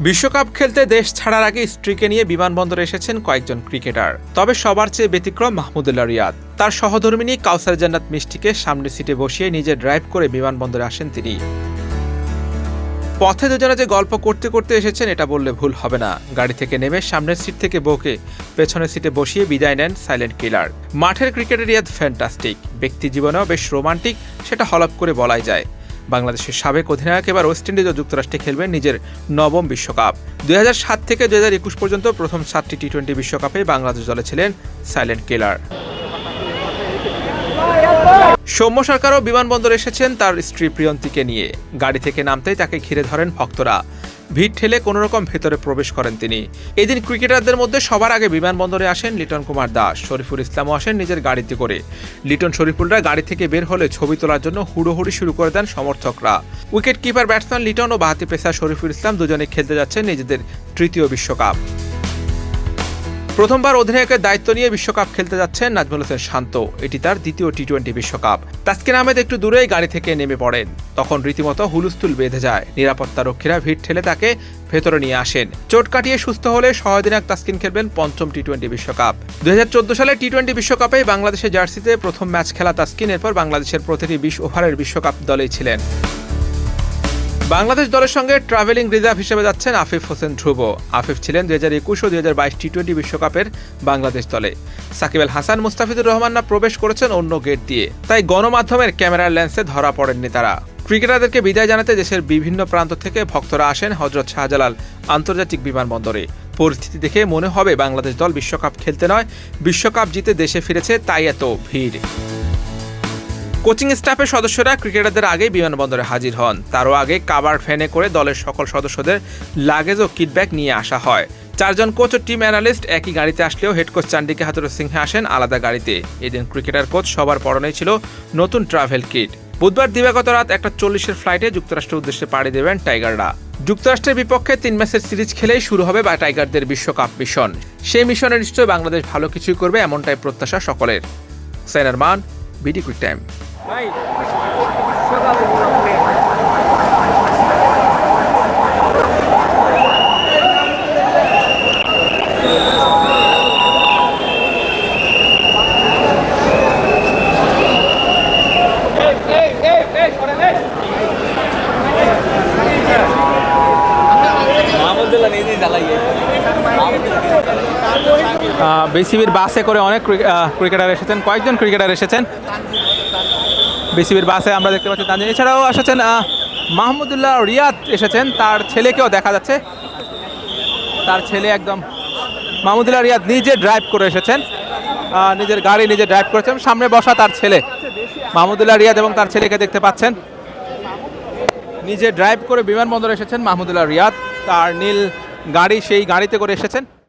বিশ্বকাপ খেলতে দেশ ছাড়ার আগে স্ত্রীকে নিয়ে বিমানবন্দরে এসেছেন কয়েকজন ক্রিকেটার। তবে সবার চেয়ে ব্যতিক্রম মাহমুদুল্লাহ রিয়াদ। তার সহধর্মিনী কাউসার জান্নাত মিষ্টিকে সামনের সিটে বসিয়ে নিজে ড্রাইভ করে বিমানবন্দরে আসেন তিনি। পথে দুজনে যে গল্প করতে করতে এসেছেন, এটা বললে ভুল হবে না। গাড়ি থেকে নেমে সামনের সিট থেকে বউকে পেছনের সিটে বসিয়ে বিদায় নেন সাইলেন্ট কিলার। মাঠের ক্রিকেটের রিয়াদ ফ্যান্টাস্টিক। ব্যক্তি জীবনেও বেশ রোমান্টিক, সেটা হলপ করে বলাই যায়। বাংলাদেশের সাবেক অধিনায়ক এবার ওয়েস্ট ইন্ডিজ ও যুক্তরাষ্ট্রে খেলবেন নিজের নবম বিশ্বকাপ। দুই সাত থেকে দুই একুশ পর্যন্ত প্রথম সাতটি টি টোয়েন্টি বিশ্বকাপে বাংলাদেশ দলে ছিলেন সাইলেন্ট কিলার। সৌম্য সরকারও বিমানবন্দর এসেছেন তার স্ত্রী প্রিয়ন্তীকে নিয়ে। গাড়ি থেকে নামতেই তাকে ঘিরে ধরেন ভক্তরা। ভিড় ঠেলে কোনোরকম ভেতরে প্রবেশ করেন তিনি। এদিন ক্রিকেটারদের মধ্যে সবার আগে বিমানবন্দরে আসেন লিটন কুমার দাস। শরীফুল ইসলামও আসেন নিজের গাড়িতে করে। লিটন শরীফুলরা গাড়ি থেকে বের হলে ছবি তোলার জন্য হুড়োহুড়ি শুরু করে দেন সমর্থকরা। উইকেট কিপার ব্যাটসম্যান লিটন ও বাহাতি পেসার শরীফুল ইসলাম দুজনে খেলতে যাচ্ছেন নিজেদের তৃতীয় বিশ্বকাপ। প্রথমবার অধিনায়কের দায়িত্ব নিয়ে বিশ্বকাপ খেলতে যাচ্ছেন নাজমুল হোসেন শান্ত। এটি তার দ্বিতীয় টি টোয়েন্টি বিশ্বকাপ। তাসকিন আহমেদ একটু দূরেই গাড়ি থেকে নেমে পড়েন। তখন রীতিমতো হুলুস্থুল বেঁধে যায়। নিরাপত্তা রক্ষীরা ভিড় ঠেলে তাকে ভেতরে নিয়ে আসেন। চোট কাটিয়ে সুস্থ হলে সহঅধিনায়ক তাসকিন খেলবেন পঞ্চম টি টোয়েন্টি বিশ্বকাপ। দুই হাজার চোদ্দ সালে টি টোয়েন্টি বিশ্বকাপে বাংলাদেশের জার্সিতে প্রথম ম্যাচ খেলা তাসকিন। এরপর বাংলাদেশের প্রতিটি বিশ ওভারের বিশ্বকাপ দলেই ছিলেন। বাংলাদেশ দলের সঙ্গে ট্রাভেলিং রিজার্ভ হিসেবে যাচ্ছেন আফিফ হোসেন ধ্রুব। আফিফ ছিলেন দুই হাজার একুশ ও দুই হাজার বাইশ টি টোয়েন্টি বিশ্বকাপের বাংলাদেশ দলে। সাকিব আল হাসান, মুস্তাফিজুর রহমানরা প্রবেশ করেছেন অন্য গেট দিয়ে। তাই গণমাধ্যমের ক্যামেরার লেন্সে ধরা পড়েননি তারা। ক্রিকেটারদেরকে বিদায় জানাতে দেশের বিভিন্ন প্রান্ত থেকে ভক্তরা আসেন হজরত শাহজালাল আন্তর্জাতিক বিমানবন্দরে। পরিস্থিতি দেখে মনে হবে বাংলাদেশ দল বিশ্বকাপ খেলতে নয়, বিশ্বকাপ জিতে দেশে ফিরেছে তাই এত ভিড়। কোচিং স্টাফের সদস্যরা ক্রিকেটারদের আগেই বিমানবন্দরে হাজির হন। তারও আগে কাবার ফ্যানে করে দলের সকল সদস্যদের লাগেজ ও কিটব্যাগ নিয়ে আসা হয়। চারজন কোচ ও টিম অ্যানালিস্ট একই গাড়িতে আসলেও হেড কোচ চান্ডিকে হাতুর সিংহে আসেন আলাদা গাড়িতে। এদিন ক্রিকেটার কোচ সবার পরনেই ছিল নতুন ট্রাভেল কিট বুধবার দিবাগত রাত একটা চল্লিশের ফ্লাইটে যুক্তরাষ্ট্রের উদ্দেশ্যে পাড়ি দেবেন টাইগাররা। যুক্তরাষ্ট্রের বিপক্ষে তিন ম্যাচের সিরিজ খেলেই শুরু হবে বা টাইগারদের বিশ্বকাপ মিশন। সেই মিশনে নিশ্চয়ই বাংলাদেশ ভালো কিছুই করবে এমনটাই প্রত্যাশা সকলের। সাইনার মান, বিডি কুইক টাইম বিসিবির বাসে করে অনেক ক্রিক- ক্রিকেটার এসেছেন কয়েকজন ক্রিকেটার এসেছেন। বিসিবির বাসে আমরা দেখতে পাচ্ছি তানজিন। এছাড়াও এসেছেন মাহমুদুল্লাহ রিয়াদ এসেছেন, তার ছেলেকেও দেখা যাচ্ছে। তার ছেলে একদম মাহমুদুল্লাহ রিয়াদ নিজে ড্রাইভ করে এসেছেন নিজের গাড়ি নিজে ড্রাইভ করেছেন। সামনে বসা তার ছেলে, মাহমুদুল্লাহ রিয়াদ এবং তার ছেলেকে দেখতে পাচ্ছেন। নিজে ড্রাইভ করে বিমানবন্দরে এসেছেন মাহমুদুল্লাহ রিয়াদ। তার নীল গাড়ি সেই গাড়িতে করে এসেছেন।